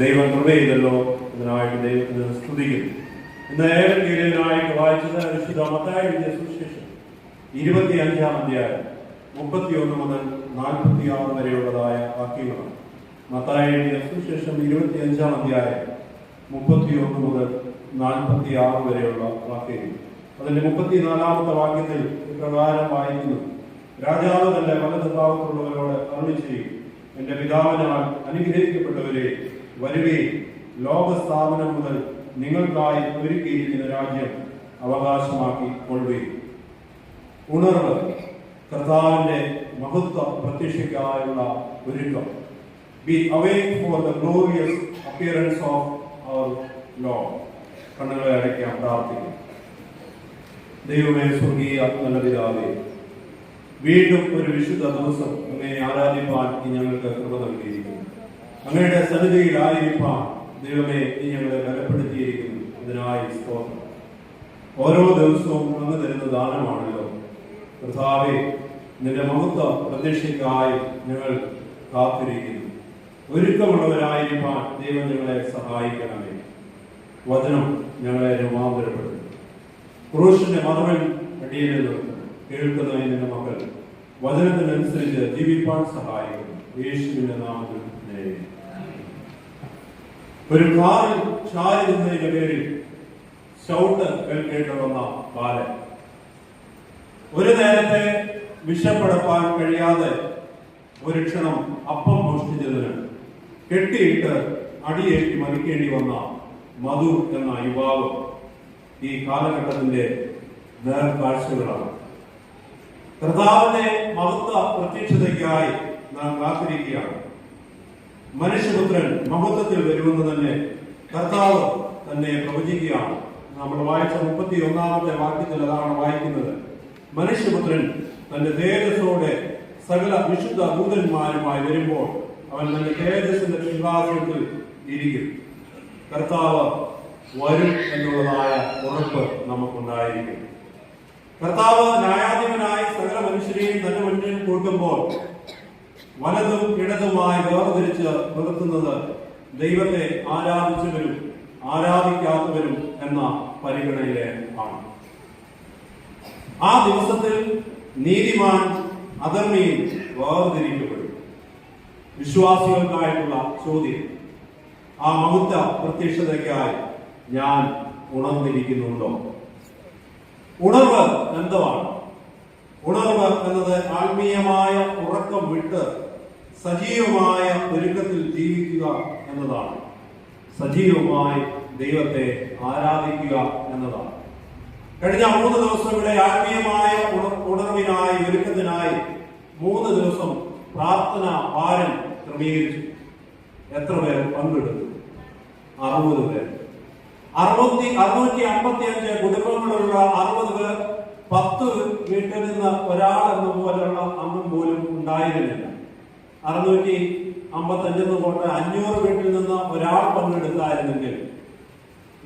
ദൈവം കൃപ ചെയ്തല്ലോ ഇതിനായിട്ട് ദൈവത്തിന് സ്തുതിക്കുന്നു. ഇന്ന് ഏറെ വായിച്ചത് വിശുദ്ധ മത്തായ സുശേഷം ഇരുപത്തി അഞ്ചാം അധ്യായം മുപ്പത്തിയൊന്ന് മുതൽ നാൽപ്പത്തി ആറ് വരെയുള്ളതായ വാക്യങ്ങളാണ്. മത്തായ സുശേഷം ഇരുപത്തി അഞ്ചാം അധ്യായം മുപ്പത്തിയൊന്ന് മുതൽ നാൽപ്പത്തി ആറ് വരെയുള്ള വാക്യങ്ങൾ. അതിന്റെ മുപ്പത്തിനാലാമത്തെ വാക്യത്തിൽ പ്രകാരം വായിക്കുന്നു. രാജാവ് തന്റെ വലത് ഭാഗത്തുള്ളവരോട് അരുളി ചെയ്യും എന്റെ പിതാവിനാൽ അനുഗ്രഹിക്കപ്പെട്ടവരെ വരുകയും ലോകസ്ഥാപനം മുതൽ നിങ്ങൾക്കായി ഒരുക്കിയിരിക്കുന്ന രാജ്യം അവകാശമാക്കി കൊള്ളുകയും ഉണർവ് കർത്താവിന്റെ മഹത്വ പ്രത്യക്ഷയ്ക്കായുള്ള ഒരുക്കം. Be away for the glorious appearance of our lord കണ്ണുകളെ അടയ്ക്കാൻ പ്രാർത്ഥിക്കും ദൈവമേ സ്വർഗീയ നല്ല പിതാവേ വീണ്ടും ഒരു വിശുദ്ധ ദിവസം അങ്ങനെ ആരാധിപ്പാൻ ഞങ്ങൾക്ക് കൃപ നൽകിയിരിക്കുന്നു. അങ്ങയുടെ സന്നിധിയിൽ ആയിരിക്കാൻ ദൈവമേ നീ ഞങ്ങളെ ബലപ്പെടുത്തിയിരിക്കുന്നു അതിനായി സ്തോത്രം. ഓരോ ദിവസവും അങ്ങ് തരുന്ന ദാനമാണല്ലോ. കർത്താവെ നിന്റെ മഹത്വ പ്രതീക്ഷയ്ക്കായി ഞങ്ങൾ കാത്തിരിക്കുന്നു. ഒരുക്കമുള്ളവരായിരിക്കാൻ ദൈവം ഞങ്ങളെ സഹായിക്കണമേ. വചനം ഞങ്ങളെ രൂപാന്തരപ്പെടുന്നു ക്രൂശിന്റെ മതവൻ അടിയിൽ കേൾക്കുന്ന നിന്റെ മക്കൾ. വചനത്തിനനുസരിച്ച് ജീവിപ്പാൻ സഹായിക്കും യേശുവിന്റെ നാമത്തിൽ ഒരു കാറിൽ ചാരി നിന്നതിന്റെ പേരിൽ ഷൗട്ട് കേൾക്കേണ്ടി വന്ന ബാലൻ. ഒരു നേരത്തെ വിഷപ്പെടുപ്പാൻ കഴിയാതെ ഒരു ക്ഷണം അപ്പം മോഷ്ടിച്ചതിന് കെട്ടിയിട്ട് അടിയേറ്റി മരിക്കേണ്ടി വന്ന മധു എന്ന യുവാവ് ഈ കാലഘട്ടത്തിന്റെ നേർക്കാഴ്ചകളാണ്. കർത്താവിന്റെ മഹത്വ പ്രത്യക്ഷതയ്ക്കായി നാം കാത്തിരിക്കുകയാണ്. മനുഷ്യപുത്രൻ മഹത്വത്തിൽ വരുമെന്ന് തന്നെ കർത്താവ് തന്നെ പ്രവചിക്കുകയാണ്. നമ്മൾ വായിച്ച മുപ്പത്തി ഒന്നാമത്തെ വാക്യത്തിൽ അതാണ് വായിക്കുന്നത്. മനുഷ്യപുത്രൻ തന്റെ തേജസ്സോടെ സകല വിശുദ്ധ ദൂതന്മാരുമായി വരുമ്പോൾ അവൻ തന്റെ തേജസ്സിന്റെ സിംഹാസനത്തിൽ ഇരിക്കും. കർത്താവ് വരും എന്നുള്ളതായ ഉറപ്പ് നമുക്കുണ്ടായിരിക്കും. കർത്താവ് ന്യായാധിപനായി സകല നല്ല മുന്നിൽ കൂട്ടുമ്പോൾ വലതും ഇടതുമായി വേർതിരിച്ച് നിർത്തുന്നത് ദൈവത്തെ ആരാധിച്ചവരും ആരാധിക്കാത്തവരും എന്ന പരിഗണനയിലെ ആണ്. ആ ദിവസത്തിൽ നീതിമാൻ അധർമ്മിയും വേർതിരിക്കപ്പെടും. വിശ്വാസികൾക്കായിട്ടുള്ള ചോദ്യം. ആ മഹത്വ പ്രത്യക്ഷതയ്ക്കായി ഞാൻ ഉണർന്നിരിക്കുന്നുണ്ടോ? ഉണർവ് എന്തുവാണ്? ഉണർവ് എന്നത് ആത്മീയമായ ഉറക്കം വിട്ട് സജീവമായ ഒരുക്കത്തിൽ ജീവിക്കുക എന്നതാണ്. സജീവമായി ദൈവത്തെ ആരാധിക്കുക എന്നതാണ്. കഴിഞ്ഞ മൂന്ന് ദിവസം ഇവിടെ ആത്മീയമായ ഉണ- ഉണർവിനായി ഒരുക്കത്തിനായി മൂന്ന് ദിവസം പ്രാർത്ഥന വാരം ക്രമീകരിച്ചു. എത്ര പേർ പങ്കെടുത്തു? അറുപത് പേർ. അറുപത്തി അറുന്നൂറ്റി അമ്പത്തി അഞ്ച് കുടുംബങ്ങളുള്ള അറുപത് പേർ പത്ത് വീട്ടിൽ നിന്ന് ഒരാൾ എന്ന പോലെയുള്ള അംഗം പോലും ഉണ്ടായിരുന്നില്ല. അറുന്നൂറ്റി അമ്പത്തി നിന്ന് കൊണ്ട് അഞ്ഞൂറ് വീട്ടിൽ നിന്ന് ഒരാൾ പങ്കെടുത്തായിരുന്നെങ്കിൽ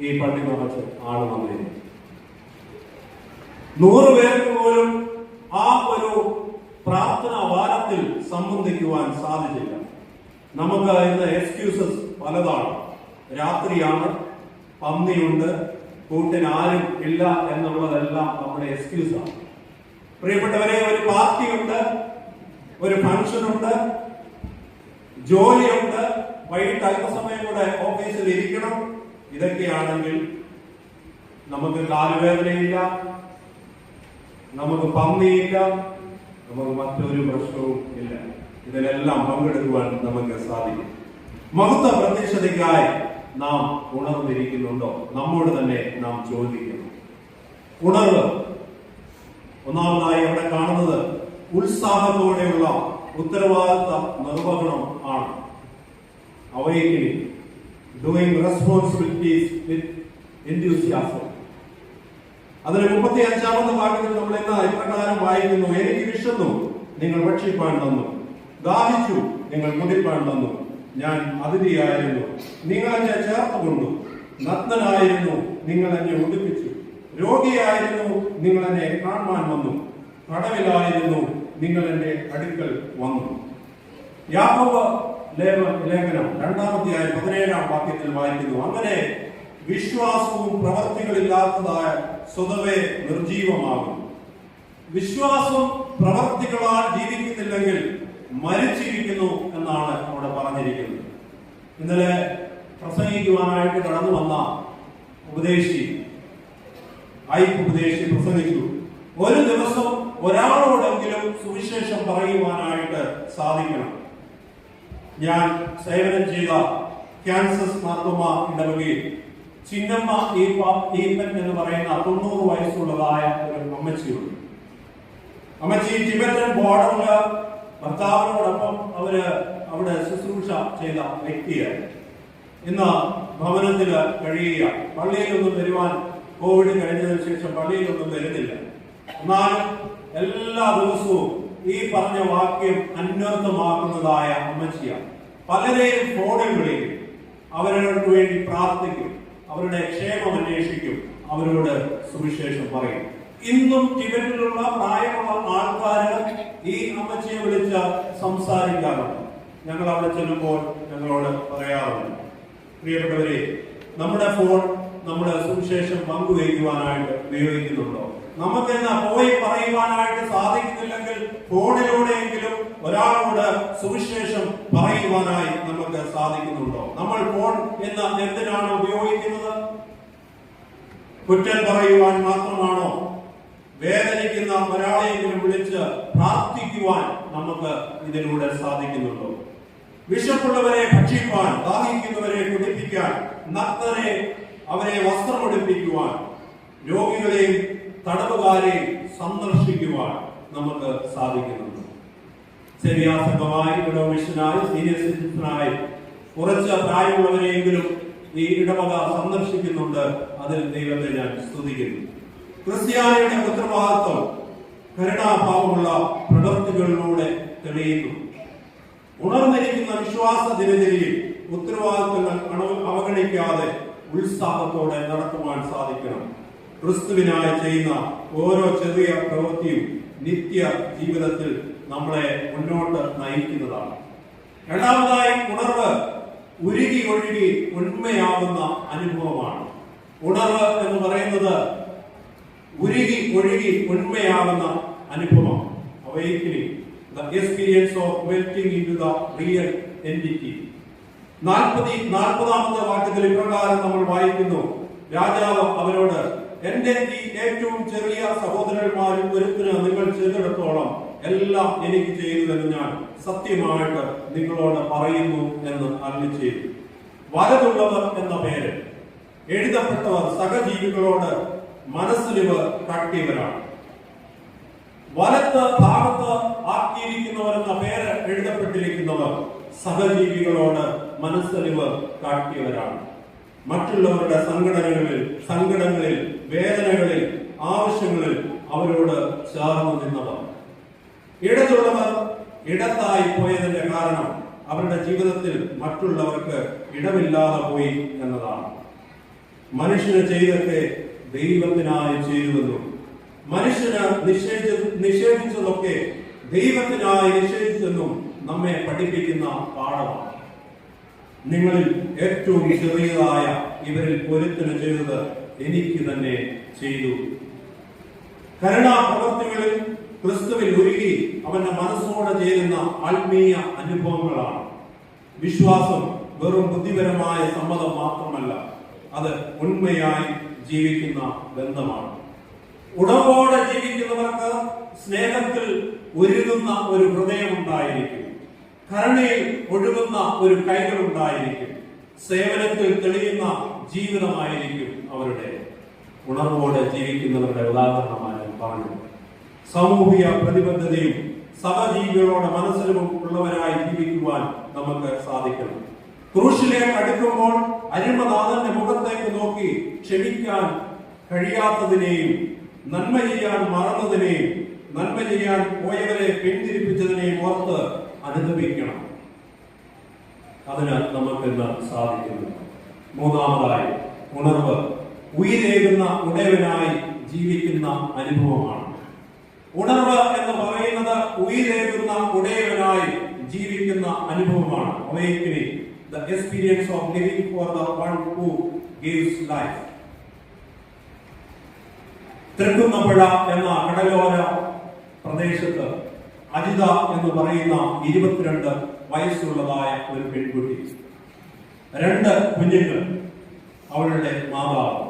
ഈ പള്ളി കുറച്ച് ആൾ വന്നിരുന്നു. നൂറ് പേർക്ക് പോലും ആ ഒരു പ്രാർത്ഥനാ വാരത്തിൽ സംബന്ധിക്കുവാൻ സാധിച്ചില്ല. നമുക്ക് ഇന്ന് എക്സ്ക്യൂസസ് പലതാണ്. രാത്രിയാണ് പന്നിയുണ്ട് കൂട്ടിന് ആരും ഇല്ല എന്നുള്ളതെല്ലാം നമ്മുടെ എക്സ്ക്യൂസാണ് പ്രിയപ്പെട്ടവരെ ഒരു പാർട്ടിയുണ്ട് ഒരു ഫംഗ്ഷൻ ഉണ്ട് ജോലിയുണ്ട് വൈകിട്ട് അല്പസമയം കൂടെ ഓഫീസിൽ ഇരിക്കണം. ഇതൊക്കെയാണെങ്കിൽ നമുക്ക് കാലുവേദനയില്ല നമുക്ക് പന്നിയില്ല നമുക്ക് മറ്റൊരു പ്രശ്നവും ഇല്ല. ഇതിനെല്ലാം പങ്കെടുക്കുവാൻ നമുക്ക് സാധിക്കും. മഹത്വ പ്രത്യക്ഷതയ്ക്കായി നാം ഉണർന്നിരിക്കുന്നുണ്ടോ? നമ്മോട് തന്നെ നാം ചോദിക്കണം ഉണർവ്. ഒന്നാമതായി അവിടെ കാണുന്നത് ഉത്സാഹത്തോടെയുള്ള ഉത്തരവാദിത്ത നിർവഹണം ആണ്. Awakening doing responsibilities with enthusiasm. അതിന് മുപ്പത്തി അഞ്ചാമത്തെ വാക്യത്തിൽ നമ്മൾ ഇന്ന് ഇപ്രകാരം വായിക്കുന്നു. എനിക്ക് വിശന്നു നിങ്ങൾ ഭക്ഷിപ്പാൻ തന്നു. ദാഹിച്ചു നിങ്ങൾ കുടിപ്പാൻ തന്നു. ഞാൻ അതിഥിയായിരുന്നു. നിങ്ങൾ എന്നെ ചേർത്തുകൊണ്ടു. നഗ്നനായിരുന്നു. നിങ്ങൾ എന്നെ ഒടുപ്പിച്ചു രോഗിയായിരുന്നു. നിങ്ങൾ എന്നെ കാണുവാൻ വന്നു. കടവിലായിരുന്നു. നിങ്ങൾ എന്റെ അടുക്കൽ വന്നു. യാഹോവ ലേഖ- ലേഖനം രണ്ടാമത്തെയായ പതിനേഴാം വാക്യത്തിൽ വായിക്കുന്നു. അങ്ങനെ വിശ്വാസവും പ്രവർത്തികളില്ലാത്തതായ സ്വതവേ നിർജീവമാകും വിശ്വാസം പ്രവർത്തികളാൽ ജീവിക്കുന്നില്ലെങ്കിൽ മരിച്ചിരിക്കുന്നു എന്നാണ് അവിടെ പറഞ്ഞിരിക്കുന്നത്. ഇന്നലെ പ്രസംഗിക്കുവാനായിട്ട് കടന്നു വന്ന ഉപദേശി ഐപ്പ് ഉപദേശി പ്രസംഗിച്ചു. ഒരു ദിവസം ഒരാളോടെങ്കിലും സുവിശേഷം പറയുവാനായിട്ട് സാധിക്കണം. ഞാൻ സേവനം ചെയ്ത ക്യാൻസസ് മാർത്തോമ ഇടവകയിൽ ചിന്നമ്മ ഈപ്പ ഈപ്പൻ എന്ന് പറയുന്ന തൊണ്ണൂറ് വയസ്സുള്ളതായ ഒരു അമ്മച്ചിയുണ്ട്. അമ്മച്ചി ടിബറ്റൻ ബോർഡറിൽ ഭർത്താവിനോടൊപ്പം അവർ അവിടെ ശുശ്രൂഷ ചെയ്ത വ്യക്തിയാണ് ഇന്ന് ഭവനത്തിൽ കഴിയുക പള്ളിയിലൊന്നും വരുവാൻ കോവിഡ് കഴിഞ്ഞതിന് ശേഷം പള്ളിയിലൊന്നും വരുന്നില്ല. എന്നാലും എല്ലാ ദിവസവും ഈ പറഞ്ഞ വാക്യം അന്വർത്ഥമാക്കുന്നതായ അമ്മച്ചിയാണ്. പലരെയും ഫോണിൽ വിളിക്കും. അവരവർക്ക് വേണ്ടി പ്രാർത്ഥിക്കും. അവരുടെ ക്ഷേമം അന്വേഷിക്കും. അവരോട് സുവിശേഷം പറയും. ഇന്നും ടിബറ്റിലുള്ള പ്രായമുള്ള ആൾക്കാര് ഈ അമ്മച്ചിയെ വിളിച്ച് സംസാരിക്കാറുണ്ട് ഞങ്ങൾ അവിടെ ചെല്ലുമ്പോൾ ഞങ്ങളോട് പറയാറുണ്ട്. പ്രിയപ്പെട്ടവരെ നമ്മുടെ ഫോൺ നമ്മുടെ സുവിശേഷം പങ്കുവയ്ക്കുവാനായിട്ട് ഉപയോഗിക്കുന്നുണ്ടോ? നമുക്ക് എന്നാ പോയി പറയുവാനായിട്ട് സാധിക്കുന്നില്ലെങ്കിൽ ഫോണിലൂടെയെങ്കിലും ഒരാളോട് സുവിശേഷം പറയുവാനായി നമുക്ക് സാധിക്കുന്നുണ്ടോ? നമ്മൾ ഫോൺ എന്ന എന്തിനാണ് ഉപയോഗിക്കുന്നത്? കുറ്റം പറയുവാൻ മാത്രമാണോ വേദനിക്കുന്ന ഒരാളെയെങ്കിലും വിളിച്ച് പ്രാർത്ഥിക്കുവാൻ നമുക്ക് ഇതിലൂടെ സാധിക്കുന്നുണ്ടോ? വിശപ്പുള്ളവരെ ഭക്ഷിപ്പാൻ ദാഹിക്കുന്നവരെ കുടിപ്പിക്കാൻ നഗ്നരെ അവരെ വസ്ത്രമൊടിപ്പിക്കുവാൻ രോഗികളെയും തടവുകാരെയും സന്ദർശിക്കുവാൻ നമുക്ക് സാധിക്കുന്നുണ്ട്. ശരിയാസംഗമായി ഇടവമിഷനായി സീനിയർ സിറ്റിസനായി കുറച്ച് പ്രായമുള്ളവരെയെങ്കിലും ഈ ഇടവക സന്ദർശിക്കുന്നുണ്ട്. അതിൽ ദൈവത്തെ ഞാൻ സ്തുതിക്കുന്നു. ക്രിസ്ത്യാനിയുടെ ഉത്തരവാദിത്വം കരുണാഭാവമുള്ള പ്രവൃത്തികളിലൂടെ തെളിയുന്നു. ഉണർന്നിരിക്കുന്ന വിശ്വാസ ദിനചര്യയിൽ ഉത്തരവാദിത്തങ്ങൾ അവഗണിക്കാതെ ഉത്സാഹത്തോടെ നടത്തുവാൻ സാധിക്കണം. ക്രിസ്തുവിനായി ചെയ്യുന്ന ഓരോ ചെറിയ പ്രവൃത്തിയും നിത്യ ജീവിതത്തിൽ നമ്മളെ മുന്നോട്ട് നയിക്കുന്നതാണ്. രണ്ടാമതായി ഉണർവ് ഉരുകി ഒഴുകി ഉണ്മയാവുന്ന അനുഭവമാണ്. ഉണർവ് എന്ന് പറയുന്നത് ഉരുകി ഒഴുകി ഉണ്മയാകുന്ന അനുഭവം. Awakening the experience of melting into the real entity നാൽപ്പതി നാൽപ്പതാമത്തെ വാക്യത്തിൽ ഇപ്രകാരം നമ്മൾ വായിക്കുന്നു. രാജാവ് അവരോട് എന്റെ ഏറ്റവും ചെറിയ സഹോദരന്മാരും ഒരുത്തിന് നിങ്ങൾ ചെയ്തെടുത്തോളം എല്ലാം എനിക്ക് ചെയ്തുവെന്ന് ഞാൻ. സത്യമായിട്ട് നിങ്ങളോട് പറയുന്നു എന്ന് അരുളി ചെയ്തു വലതുള്ളവർ എന്ന പേര്. എഴുതപ്പെട്ടവർ സഹജീവികളോട് മനസ്സിലിവ് കാട്ടിയവരാണ്. വലത്ത് ഭാഗത്ത് ആക്കിയിരിക്കുന്നവർ എന്ന പേര് എഴുതപ്പെട്ടിരിക്കുന്നവർ സഹജീവികളോട് മനസ്സലിവ് കാട്ടിയവരാണ്. മറ്റുള്ളവരുടെ സംഘടനകളിൽ സങ്കടങ്ങളിൽ വേദനകളിൽ ആവശ്യങ്ങളിൽ അവരോട് ചേർന്നു നിന്നവർ. ഇടതുള്ളവർ ഇടത്തായി പോയതിന്റെ കാരണം അവരുടെ ജീവിതത്തിൽ മറ്റുള്ളവർക്ക് ഇടമില്ലാതെ പോയി എന്നതാണ്. മനുഷ്യന് ചെയ്തൊക്കെ ദൈവത്തിനായി ചെയ്തുവെന്നും മനുഷ്യന് നിഷേധ നിഷേധിച്ചതൊക്കെ ദൈവത്തിനായി നിഷേധിച്ചെന്നും നമ്മെ പഠിപ്പിക്കുന്ന പാഠമാണ്. നിങ്ങളിൽ ഏറ്റവും ചെറിയതായ ഇവരിൽ പൊരുത്തിന് ചെയ്തത് എനിക്ക് തന്നെ ചെയ്തു. കരുണാപ്രവർത്തികളിൽ ക്രിസ്തുവിൽ ഒരുങ്ങി അവന്റെ മനസ്സോടെ ചേരുന്ന ആത്മീയ അനുഭവങ്ങളാണ്. വിശ്വാസം വെറും ബുദ്ധിപരമായ സമ്മതം മാത്രമല്ല അത് ഉണ്മയായി ജീവിക്കുന്ന ബന്ധമാണ് ഉടമ്പോടെ ജീവിക്കുന്നവർക്ക് സ്നേഹത്തിൽ ഒരുങ്ങുന്ന ഒരു ഹൃദയമുണ്ടായിരിക്കും. കരുണയിൽ ഒഴുകുന്ന ഒരു കൈകളുണ്ടായിരിക്കും. സേവനത്തിൽ തെളിയുന്ന ജീവിതമായിരിക്കും അവരുടെ ഉണർവോടെ ജീവിക്കുന്നവരുടെ ഉദാഹരണമായി പറഞ്ഞു സാമൂഹിക പ്രതിബദ്ധതയും സഹജീവികളോടെ മനസ്സിലും ഉള്ളവരായി ജീവിക്കുവാൻ നമുക്ക് സാധിക്കണം. ക്രൂശിലേക്ക് അടുക്കുമ്പോൾ അരിമനാഥന്റെ മുഖത്തേക്ക് നോക്കി ക്ഷമിക്കാൻ കഴിയാത്തതിനെയും നന്മ ചെയ്യാൻ മറന്നതിനെയും നന്മ ചെയ്യാൻ പോയവരെ പിന്തിരിപ്പിച്ചതിനെയും ഓർത്ത് അനുഭവിക്കണം അതിന് നമുക്ക് ഇന്ന് സാധിക്കുന്നു. മൂന്നാമതായി ഉണർവ്. ഉയരേകുന്ന ഉടയവനായി ജീവിക്കുന്ന അനുഭവമാണ്. ഉണർവ് എന്ന് പറയുന്നത് ഉയരേകുന്ന ഉടയവനായി ജീവിക്കുന്ന അനുഭവമാണ്. awakening the experience of living for the one who gives life. Thrikkunnappuzha എന്ന കടലോര പ്രദേശത്ത് അജിത എന്ന് പറയുന്ന ഇരുപത്തിരണ്ട് വയസ്സുള്ളതായ ഒരു പെൺകുട്ടി രണ്ട് കുഞ്ഞുങ്ങൾ അവളുടെ മാതാവ്.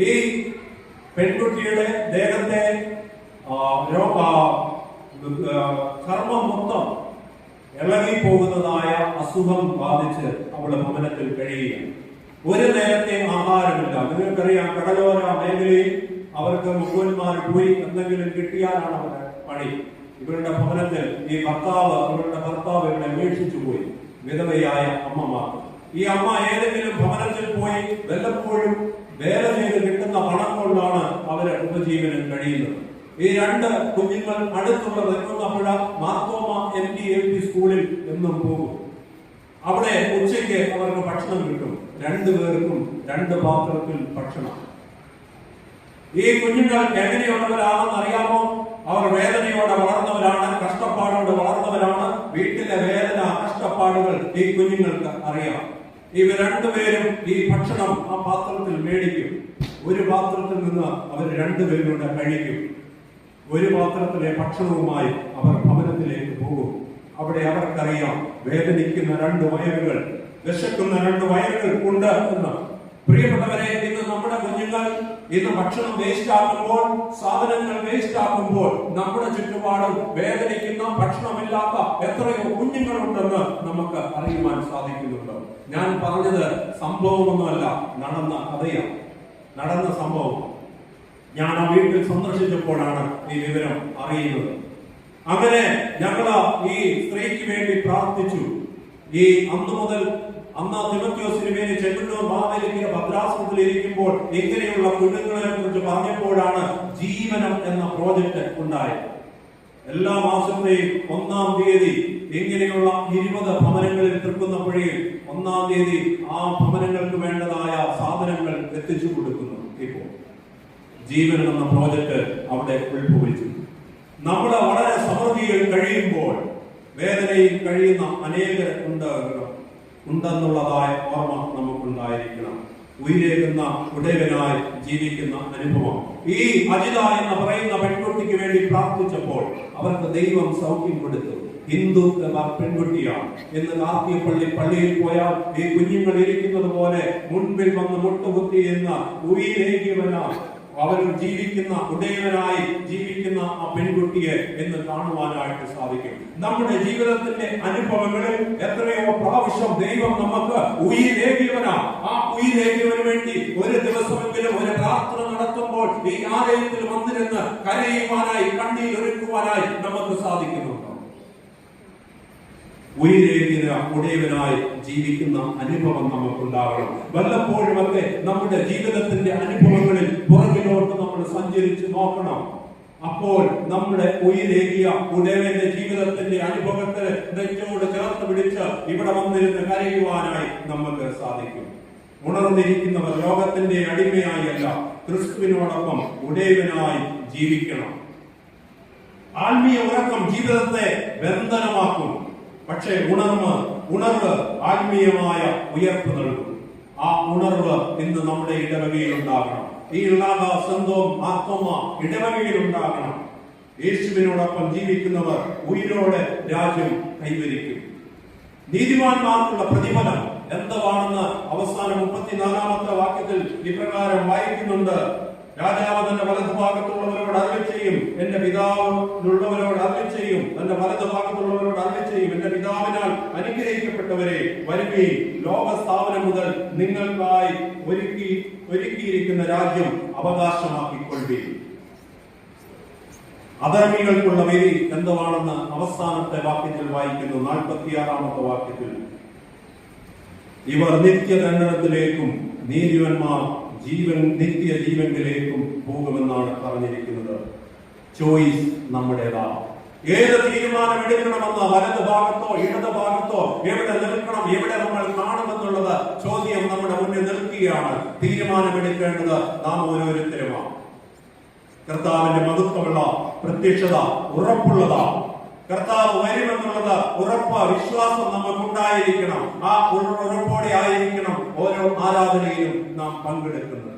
ഈ പെൺകുട്ടിയുടെ ദേഹത്തെ കർമ്മം മൊത്തം ഇളകി പോകുന്നതായ അസുഖം ബാധിച്ച് അവൾ ഭവനത്തിൽ കഴിയുകയാണ്. ഒരു നേരത്തെ ആഹാരമില്ല. നിങ്ങൾക്കറിയാം കടലോര മേഖലയിൽ അവർക്ക് മുഴുവന്മാർ പോയി എന്തെങ്കിലും കിട്ടിയാലാണ് അവരുടെ പണി. ഇവരുടെ ഭവനത്തിൽ ഈ ഭർത്താവ് ഇവരുടെ ഭർത്താവ് ഇവിടെ അന്വേഷിച്ചു പോയി. വിധവയായ അമ്മമാർക്ക് ഈ അമ്മ ഏതെങ്കിലും ഭവനത്തിൽ പോയി വല്ലപ്പോഴും വേല ചെയ്ത് കിട്ടുന്ന പണം കൊണ്ടാണ് അവരെ ഉപജീവനം കഴിയുന്നത്. ഈ രണ്ട് കുഞ്ഞുങ്ങൾ അടുത്തുള്ള Vekkunnappuzha Marthoma M D L P സ്കൂളിൽ എന്നും പോകും. അവിടെ ഉച്ചയ്ക്ക് അവർക്ക് ഭക്ഷണം കിട്ടും. രണ്ടു പേർക്കും രണ്ട് പാത്രത്തിൽ ഭക്ഷണം. ഈ കുഞ്ഞുങ്ങൾ എങ്ങനെയുള്ളവരാണെന്ന് അറിയാമോ? അവർ വേദനയോടെ വളർന്നവരാണ് കഷ്ടപ്പാടോടെ വളർന്നവരാണ്. വീട്ടിലെ വേദന കഷ്ടപ്പാടുകൾ ഈ കുഞ്ഞുങ്ങൾക്ക് അറിയാം. ഇവ രണ്ടുപേരും ഈ ഭക്ഷണം ആ പാത്രത്തിൽ മേടിക്കും. ഒരു പാത്രത്തിൽ നിന്ന് അവർ രണ്ടുപേരുടെ കഴിക്കും. ഒരു പാത്രത്തിലെ ഭക്ഷണവുമായി അവർ ഭവനത്തിലേക്ക് പോകും. അവിടെ അവർക്കറിയാം വേദനിക്കുന്ന രണ്ട് വയറുകൾ വിശക്കുന്ന രണ്ട് വയറുകൾ ഉണ്ട് എന്ന്. പ്രിയപ്പെട്ടവരെ ഇന്ന് നമ്മുടെ കുഞ്ഞുങ്ങൾ ഇന്ന് ഭക്ഷണം വേസ്റ്റ് ആക്കുമ്പോൾ സാധനങ്ങൾ വേസ്റ്റ് ആക്കുമ്പോൾ നമ്മുടെ ചുറ്റുപാടും വേദനിക്കുന്ന ഭക്ഷണമില്ലാത്ത എത്രയോ കുഞ്ഞുങ്ങളുണ്ടെന്ന് നമുക്ക് അറിയുവാൻ സാധിക്കുന്നുണ്ട്. ഞാൻ പറഞ്ഞത് സംഭവമൊന്നുമല്ല നടന്ന കഥയാണ്. നടന്ന സംഭവം. ഞാൻ ആ വീട്ടിൽ സന്ദർശിച്ചപ്പോഴാണ് ഈ വിവരം അറിയുന്നത്. അങ്ങനെ ഞങ്ങൾ ഈ സ്ത്രീക്ക് വേണ്ടി പ്രാർത്ഥിച്ചു. ഈ അന്നു മുതൽ അന്ന് തിമത്യോസിന് വേണ്ടി ചെല്ലുന്നവർ മാവേലിക്കര ഭദ്രാസനത്തിൽ ഇരിക്കുമ്പോൾ എങ്ങനെയുള്ള കുഞ്ഞുങ്ങളെ കുറിച്ച് പറഞ്ഞപ്പോഴാണ് ജീവനം എന്ന പ്രോജക്റ്റ് ഉണ്ടായത്. എല്ലാ മാസത്തെയും ഒന്നാം തീയതി എങ്ങനെയുള്ള ഇരുപത് ഭവനങ്ങളിൽ തൃക്കുന്നപ്പോഴേ ഒന്നാം തീയതി ആ ഭവനങ്ങൾക്ക് വേണ്ടതായ സാധനങ്ങൾ എത്തിച്ചു കൊടുക്കുന്നു ഇപ്പോൾ. ജീവൻ എന്ന പ്രോജക്റ്റ് അവിടെ ഉത്ഭവിച്ചു നമ്മുടെ വളരെ സമൃദ്ധിയിൽ കഴിയുമ്പോൾ വേദനയിൽ കഴിയുന്ന അനേകർ ഉണ്ടെന്നുള്ളതായ ഓർമ്മ നമുക്കുണ്ടായിരിക്കണം. ഉയരേകുന്ന ഉടയവനായി ജീവിക്കുന്ന അനുഭവം. ഈ അജിത എന്ന് പറയുന്ന പെൺകുട്ടിക്ക് വേണ്ടി പ്രാർത്ഥിച്ചപ്പോൾ അവർക്ക് ദൈവം സൗഖ്യം കൊടുത്തു. ഹിന്ദു പെൺകുട്ടിയാണ്. എന്ന് കാർത്തിയപ്പള്ളി പള്ളിയിൽ പോയാൽ ഈ കുഞ്ഞുങ്ങൾ ഇരിക്കുന്നത് പോലെ മുൻപിൽ വന്ന് മുട്ടുകുത്തി എന്ന ഉയരേകിയവനാണ് അവർ ജീവിക്കുന്ന ഉടയവനായി ജീവിക്കുന്ന ആ പെൺകുട്ടിയെ എന്ന് കാണുവാനായിട്ട് സാധിക്കും. നമ്മുടെ ജീവിതത്തിന്റെ അനുഭവങ്ങളിൽ എത്രയോ പ്രാവശ്യം ദൈവം നമുക്ക് ഉയിരേകിയവനാ. ആ ഉയിരേകിയവന് വേണ്ടി ഒരു ദിവസമെങ്കിലും ഒരു പ്രാർത്ഥന നടത്തുമ്പോൾ ഈ ആലയത്തിൽ വന്നിരുന്ന് കരയുവാനായി കണ്ണീരൊരുക്കുവാനായി നമുക്ക് സാധിക്കുന്നുണ്ടോ ഉയരേകിയ ഉടയവനായി ജീവിക്കുന്ന അനുഭവം നമുക്കുണ്ടാകണം വല്ലപ്പോഴുമൊക്കെ നമ്മുടെ ജീവിതത്തിന്റെ അനുഭവങ്ങളിൽ പുറകിലോട്ട് നമ്മൾ സഞ്ചരിച്ച് നോക്കണം. അപ്പോൾ നമ്മുടെ ഉയരേകിയ ഉടയവന്റെ ജീവിതത്തിന്റെ അനുഭവത്തെ നെറ്റോട് ചേർത്ത് പിടിച്ച് ഇവിടെ വന്നിരുന്ന് കരയുവാനായി നമുക്ക് സാധിക്കും. ഉണർന്നിരിക്കുന്നവർ ലോകത്തിന്റെ അടിമയായി അല്ല ക്രിസ്തുവിനോടൊപ്പം ഉടയവനായി ജീവിക്കണം. ആത്മീയ ഉറക്കം ജീവിതത്തെ ബന്ധനമാക്കും. പക്ഷേ ഉണർവ് ഉണർവ് ആത്മീയമായ ഉയർപ്പ് നൽകും. ആ ഉണർവ് ഇന്ന് നമ്മുടെ ഇടവകയിൽ ഉണ്ടാകണം. ഈ ഇള്ളാക സ്വന്തവും ആത്മ ഇടവകയിൽ ഉണ്ടാകണം. യേശുവിനോടൊപ്പം ജീവിക്കുന്നവർ ഉയരോടെ രാജ്യം കൈവരിക്കും. നീതിമാന്മാർക്കുള്ള പ്രതിഫലം എന്താണെന്ന് അവസാന മുപ്പത്തിനാലാമത്തെ വാക്യത്തിൽ ഇപ്രകാരം വായിക്കുന്നുണ്ട്. രാജാവ് തന്റെ വലതുഭാഗത്തുള്ളവരോട് അരളി ചെയ്യും. എന്റെ പിതാവിനുള്ളവരോട് അരളി ചെയ്യും. തന്റെ വലതുഭാഗത്തുള്ളവരോട് അരളി ചെയ്യും. എന്റെ പിതാവിനാൽ അനുഗ്രഹിക്കപ്പെട്ടവരെ വരുകയും ലോകസ്ഥാപനം മുതൽ നിങ്ങൾക്കായി ഒരുക്കി ഒരുക്കിയിരിക്കുന്ന രാജ്യം അവകാശമാക്കിക്കൊള്ളുകയും അധർമ്മികൾക്കുള്ള വിധി എന്തുവാണെന്ന് അവസാനത്തെ വാക്യത്തിൽ വായിക്കുന്നു. നാൽപ്പത്തിയാറാമത്തെ വാക്യത്തിൽ. ഇവർ നിത്യദണ്ഡനത്തിലേക്കും നീതിവന്മാർ ജീവൻ നിത്യ ജീവനിലേക്കും പോകുമെന്നാണ് പറഞ്ഞിരിക്കുന്നത്. ചോയ്സ് നമ്മുടേതാണ് ഏത് തീരുമാനം എടുക്കണമെന്ന് വലത് ഭാഗത്തോ ഇടത് ഭാഗത്തോ എവിടെ നിൽക്കണം എവിടെ നമ്മൾ കാണുമെന്നുള്ളത് ചോദ്യം നമ്മുടെ മുന്നിൽ നിൽക്കുകയാണ്. തീരുമാനമെടുക്കേണ്ടത് നാം ഓരോരുത്തരുമാണ് കർത്താവിന്റെ മഹത്വമുള്ള പ്രത്യക്ഷത ഉറപ്പുള്ളതാ. കർത്താവ് വരുമെന്നുള്ളത് ഉറപ്പ് വിശ്വാസം നമുക്കുണ്ടായിരിക്കണം. ആ ഉറപ്പോടെ ആയിരിക്കണം ഓരോ ആരാധനയിലും നാം പങ്കെടുക്കുന്നത്.